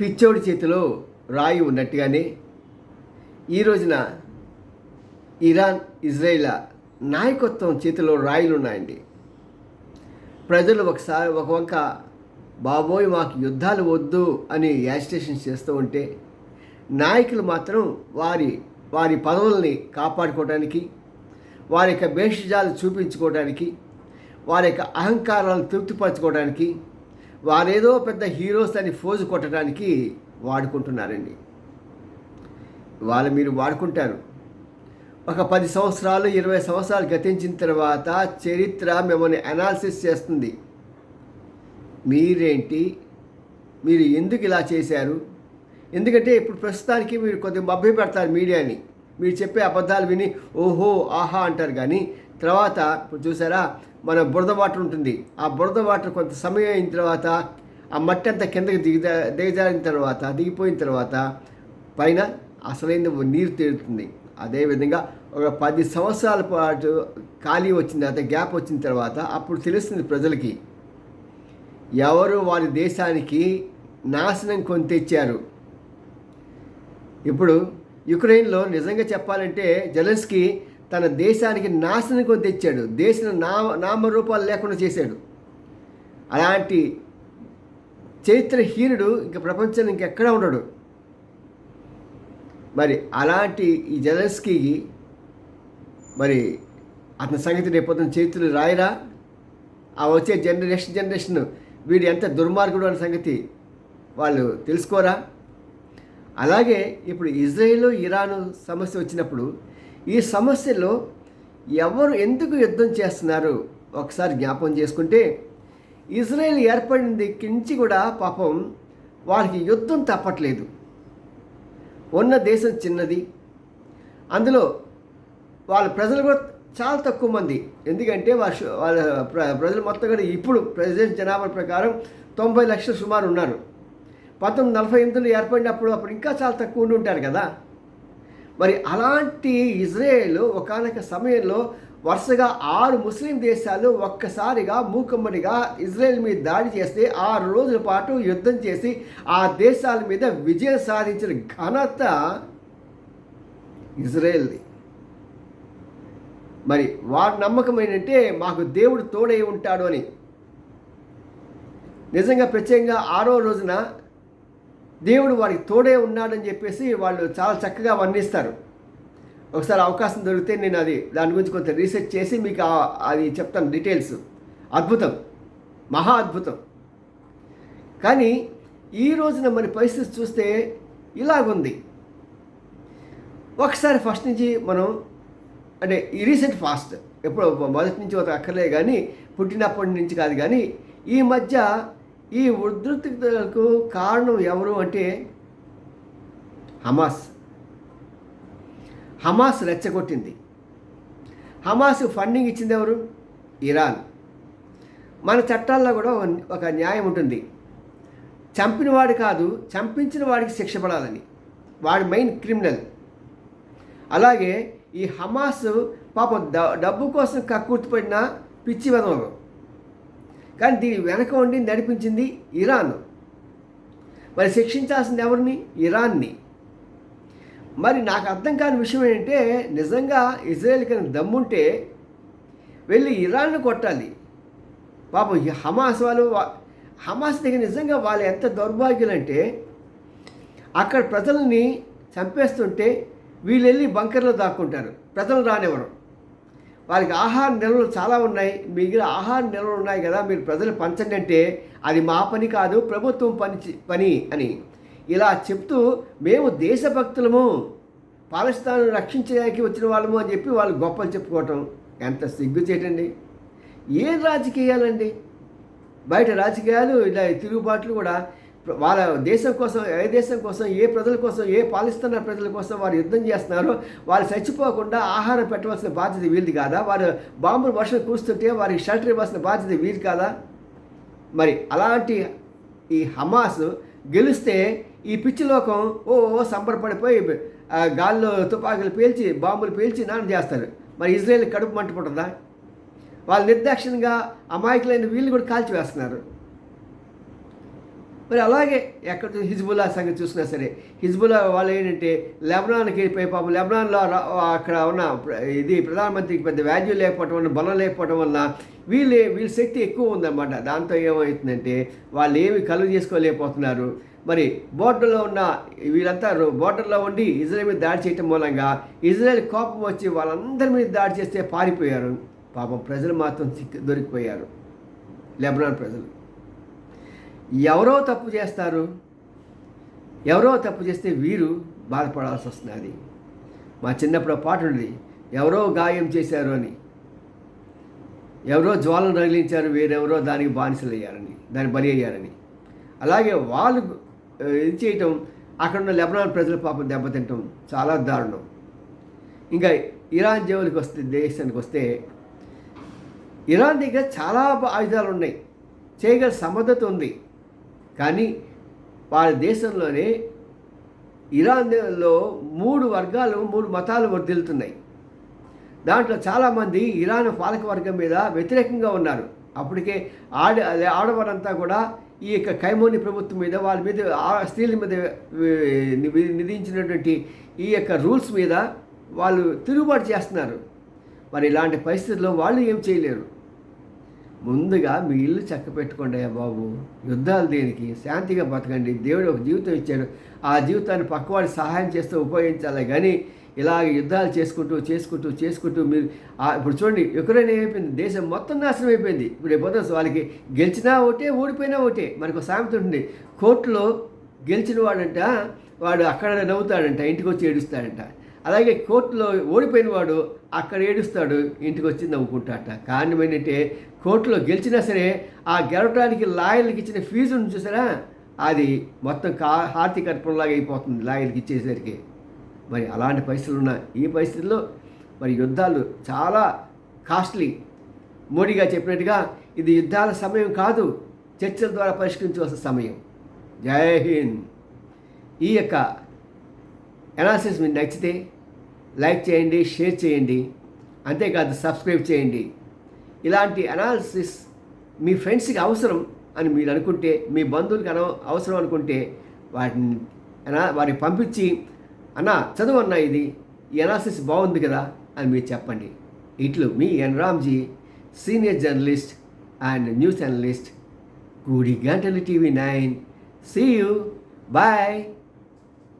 పిచ్చోడి చేతిలో రాయి ఉన్నట్టుగానే ఈ రోజున ఇరాన్ ఇజ్రాయిల్ నాయకత్వం చేతిలో రాయిలు ఉన్నాయండి. ప్రజలు ఒకసారి ఒక వంక బాబోయ్ మాకు యుద్ధాలు వద్దు అని యాజిటేషన్ చేస్తూ ఉంటే నాయకులు మాత్రం వారి వారి పదవుల్ని కాపాడుకోవడానికి వారి యొక్క భేషజాలు చూపించుకోవడానికి వారి యొక్క అహంకారాలను తృప్తిపరచుకోవడానికి వారేదో పెద్ద హీరోస్ అని ఫోజు కొట్టడానికి వాడుకుంటున్నారండి. వాళ్ళు మీరు వాడుకుంటారు. ఒక పది సంవత్సరాలు ఇరవై సంవత్సరాలు గతించిన తర్వాత చరిత్ర మిమ్మల్ని అనాలిసిస్ చేస్తుంది. మీరేంటి? మీరు ఎందుకు ఇలా చేశారు? ఎందుకంటే ఇప్పుడు ప్రస్తుతానికి మీరు కొద్దిగా మభ్య పెడతారు మీడియాని. మీరు చెప్పే అబద్ధాలు విని ఓహో ఆహా అంటారు కానీ తర్వాత ఇప్పుడు చూసారా మన బురద వాటర్ ఉంటుంది. ఆ బురద వాటర్ కొంత సమయం అయిన తర్వాత ఆ మట్టి అంతా కిందకి దిగి దిగజారిన తర్వాత దిగిపోయిన తర్వాత పైన అసలైన నీరు తేలుతుంది. అదేవిధంగా ఒక పది సంవత్సరాల పాటు ఖాళీ వచ్చిన తర్వాత గ్యాప్ వచ్చిన తర్వాత అప్పుడు తెలుస్తుంది ప్రజలకి ఎవరు వారి దేశానికి నాశనం కొని తెచ్చారు. ఇప్పుడు యుక్రెయిన్లో నిజంగా చెప్పాలంటే జెలెన్స్కి తన దేశానికి నాశనం కొని తెచ్చాడు. దేశం నామ నామరూపాలు లేకుండా చేశాడు. అలాంటి చరిత్రహీనుడు ఇంక ప్రపంచం ఇంకెక్కడ ఉండడు. మరి అలాంటి ఈ జెలెన్స్కీకి మరి అతని సంగతి రేపొద్దున చరిత్రలు రాయరా. ఆ వచ్చే జనరేషన్ జనరేషన్ వీడు ఎంత దుర్మార్గుడు అనే సంగతి వాళ్ళు తెలుసుకోరా. అలాగే ఇప్పుడు ఇజ్రాయిల్ ఇరాన్ సమస్య వచ్చినప్పుడు ఈ సమస్యలో ఎవరు ఎందుకు యుద్ధం చేస్తున్నారు? ఒకసారి జ్ఞాపం చేసుకుంటే ఇజ్రాయెల్ ఏర్పడిన కించి కూడా పాపం వారికి యుద్ధం తప్పట్లేదు. ఉన్న దేశం చిన్నది. అందులో వాళ్ళ ప్రజలు కూడా చాలా తక్కువ మంది. ఎందుకంటే వాళ్ళ వాళ్ళ ప్ర- ప్రజలు మొత్తం కూడా ఇప్పుడు ప్రెసిడెంట్ జనాభా ప్రకారం తొంభై లక్షలు సుమారు ఉన్నారు. పంతొమ్మిది నలభై ఎనిమిదిలో ఏర్పడినప్పుడు అప్పుడు ఇంకా చాలా తక్కువ ఉండి ఉంటారు కదా. మరి అలాంటి ఇజ్రాయేల్ ఒకనొక సమయంలో వరుసగా ఆరు ముస్లిం దేశాలు ఒక్కసారిగా మూకమ్మడిగా ఇజ్రాయెల్ మీద దాడి చేస్తే ఆరు రోజుల పాటు యుద్ధం చేసి ఆ దేశాల మీద విజయం సాధించిన ఘనత ఇజ్రాయెల్ది. మరి వారి నమ్మకం ఏంటంటే మాకు దేవుడు తోడై ఉంటాడు అని. నిజంగా ప్రత్యేకంగా ఆరో రోజున దేవుడు వారికి తోడే ఉన్నాడని చెప్పేసి వాళ్ళు చాలా చక్కగా వర్ణిస్తారు. ఒకసారి అవకాశం దొరికితే నేను అది దాని గురించి కొంత రీసెర్చ్ చేసి మీకు అది చెప్తాను డీటెయిల్స్ అద్భుతం. మహా అద్భుతం. కానీ ఈ రోజున మన పరిస్థితి చూస్తే ఇలాగుంది. ఒకసారి ఫస్ట్ నుంచి మనం అంటే ఈ రీసెంట్ ఫాస్ట్ ఎప్పుడు మొదటి నుంచి ఒక అక్కర్లే కానీ పుట్టినప్పటి నుంచి కాదు కానీ ఈ మధ్య ఈ ఉధృతికు కారణం ఎవరు అంటే హమాస్. హమాస్ రెచ్చగొట్టింది. హమాస్ ఫండింగ్ ఇచ్చింది ఎవరు? ఇరాన్. మన చట్టాల్లో కూడా ఒక- న్యాయం ఉంటుంది. చంపిన వాడు కాదు చంపించిన వాడికి శిక్ష పడాలని. వాడి మెయిన్ క్రిమినల్. అలాగే ఈ హమాస్ పాపం డబ్బు కోసం కక్కుర్తిపడిన పిచ్చి వదలరు కానీ దీని వెనక ఉండి నడిపించింది ఇరాన్. మరి శిక్షించాల్సింది ఎవరిని? ఇరాన్ని. మరి నాకు అర్థం కాని విషయం ఏంటంటే నిజంగా ఇజ్రాయెల్ కనుక దమ్ముంటే వెళ్ళి ఇరాన్ను కొట్టాలి. పాపం ఈ హమాస్ వాళ్ళు హమాస్ దగ్గర నిజంగా వాళ్ళు ఎంత దౌర్భాగ్యులంటే అక్కడ ప్రజల్ని చంపేస్తుంటే వీళ్ళు వెళ్ళి బంకర్లో దాక్కుంటారు. ప్రజలు రానివ్వరు. వారికి ఆహార నిల్వలు చాలా ఉన్నాయి. మీ దగ్గర ఆహార నిల్వలు ఉన్నాయి కదా మీరు ప్రజలు పంచండి అంటే అది మా పని కాదు ప్రభుత్వం పని పని అని. ఇలా చెప్తూ మేము దేశభక్తులము పాలస్తాను రక్షించడానికి వచ్చిన వాళ్ళము అని చెప్పి వాళ్ళు గొప్పలు చెప్పుకోవటం ఎంత సిగ్గు చేయటండి ఏం రాజకీయాలండి? బయట రాజకీయాలు ఇలా తిరుగుబాట్లు కూడా వాళ్ళ దేశం కోసం ఏ దేశం కోసం ఏ ప్రజల కోసం ఏ పాలిస్తున్న ప్రజల కోసం వారు యుద్ధం చేస్తున్నారో వాళ్ళు చచ్చిపోకుండా ఆహారం పెట్టవలసిన బాధ్యత వీరిది కాదా? వారు బాంబులు వర్షం కూస్తుంటే వారికి షెల్టర్ ఇవ్వాల్సిన బాధ్యత వీలు కాదా? మరి అలాంటి ఈ హమాస్ గెలిస్తే ఈ పిచ్చి లోకం ఓ ఓ సంబరపడిపోయి గాల్లో తుపాకులు పేల్చి బాంబులు పేల్చి నాన్న చేస్తారు. మరి ఇజ్రాయెల్ కడుపు మంట వాళ్ళు నిర్దాక్షిణ్యంగా అమాయకులైన వీళ్ళు కూడా కాల్చివేస్తున్నారు. మరి అలాగే ఎక్కడ హిజ్బుల్లా సంగతి చూసినా సరే హిజ్బుల్లా వాళ్ళు ఏంటంటే లెబనాన్కి పోయి పాపం లెబనాన్లో అక్కడ ఉన్న ఇది ప్రధానమంత్రికి పెద్ద వాల్యూ లేకపోవడం వల్ల బలం లేకపోవడం వల్ల వీళ్ళు వీళ్ళ శక్తి ఎక్కువ ఉందన్నమాట. దాంతో ఏమవుతుందంటే వాళ్ళు ఏమి కలుగు చేసుకోలేకపోతున్నారు. మరి బోర్డర్లో ఉన్న వీళ్ళంతా బోర్డర్లో ఉండి ఇజ్రాయల్ మీద దాడి చేయటం మూలంగా ఇజ్రాయెల్ కోపం వచ్చి వాళ్ళందరి మీద దాడి చేస్తే పారిపోయారు. పాపం ప్రజలు మాత్రం దొరికిపోయారు. లెబనాన్ ప్రజలు. ఎవరో తప్పు చేస్తారు ఎవరో తప్పు చేస్తే వీరు బాధపడాల్సి వస్తున్నది మా చిన్నప్పుడు పాట ఉంది ఎవరో గాయం చేశారు అని. ఎవరో జ్వాలను రగిలించారు వేరెవరో దానికి బానిసలు అయ్యారని దాని బలి అయ్యారని. అలాగే వాళ్ళు ఇది చేయటం అక్కడ ఉన్న లెబనాన్ ప్రజల పాపం దెబ్బతింటం చాలా దారుణం. ఇంకా ఇరాన్ జోలికి వస్తే దేశానికి వస్తే ఇరాన్ దగ్గర చాలా ఆయుధాలు ఉన్నాయి. చేయగల సమర్థత ఉంది. కానీ వాళ్ళ దేశంలోనే ఇరాన్లో మూడు వర్గాలు మూడు మతాలు వర్దిల్తున్నాయి దాంట్లో చాలామంది ఇరాన్ పాలక వర్గం మీద వ్యతిరేకంగా ఉన్నారు. అప్పటికే ఆడ అదే ఆడవారంతా కూడా ఈ యొక్క కైమోని ప్రభుత్వం మీద వాళ్ళ మీద ఆ స్త్రీల మీద వి- విధించినటువంటి ఈ యొక్క రూల్స్ మీద వాళ్ళు తిరుగుబాటు చేస్తున్నారు. మరి ఇలాంటి పరిస్థితుల్లో వాళ్ళు ఏం చేయలేరు. ముందుగా మీ ఇల్లు చక్క పెట్టుకోండి అయ్యా బాబు. యుద్ధాలు దేనికి? శాంతిగా బతకండి. దేవుడు ఒక జీవితం ఇచ్చాడు. ఆ జీవితాన్ని పక్కవాడి సహాయం చేస్తూ ఉపయోగించాలి. కానీ ఇలాగ యుద్ధాలు చేసుకుంటూ చేసుకుంటూ చేసుకుంటూ మీరు ఇప్పుడు చూడండి యుక్రెయిన్ ఏమైపోయింది? దేశం మొత్తం నాశనం అయిపోయింది. ఇప్పుడు రేపు వాళ్ళకి గెలిచినా ఒకటే ఓడిపోయినా ఒకటే మనకు సామెత ఉంటుంది. కోర్టులో గెలిచిన వాడంట వాడు అక్కడ నవ్వుతాడంట ఇంటికి వచ్చి ఏడుస్తాడంట. అలాగే కోర్టులో ఓడిపోయిన వాడు అక్కడ ఏడుస్తాడు ఇంటికి వచ్చి నవ్వుకుంటాట. కారణం ఏంటంటే కోర్టులో గెలిచినా సరే ఆ గెలవడానికి లాయర్లకు ఇచ్చిన ఫీజును చూసారా? అది మొత్తం కా హార్తి అర్పణలాగా అయిపోతుంది లాయర్కి ఇచ్చేసరికి. మరి అలాంటి పరిస్థితులు ఉన్నాయి ఈ పరిస్థితుల్లో మరి యుద్ధాలు చాలా కాస్ట్లీ. మోడీగా చెప్పినట్టుగా ఇది యుద్ధాల సమయం కాదు చర్చల ద్వారా పరిష్కరించవలసిన సమయం. జై హింద్. ఈ యొక్క ఎనాలిసిస్ మీకు నచ్చితే లైక్ చేయండి షేర్ చేయండి. అంతేకాదు సబ్స్క్రైబ్ చేయండి. ఇలాంటి అనాలిసిస్ మీ ఫ్రెండ్స్కి అవసరం అని మీరు అనుకుంటే మీ బంధువులకి అన అవసరం అనుకుంటే వాటిని అనా వారికి పంపించి అన్న చదువు అన్న ఇది ఈ అనాలిసిస్ బాగుంది కదా అని మీరు చెప్పండి. ఇట్లు మీ N Ramji senior journalist and news analyst గూడి గంటలు TV nine see you bye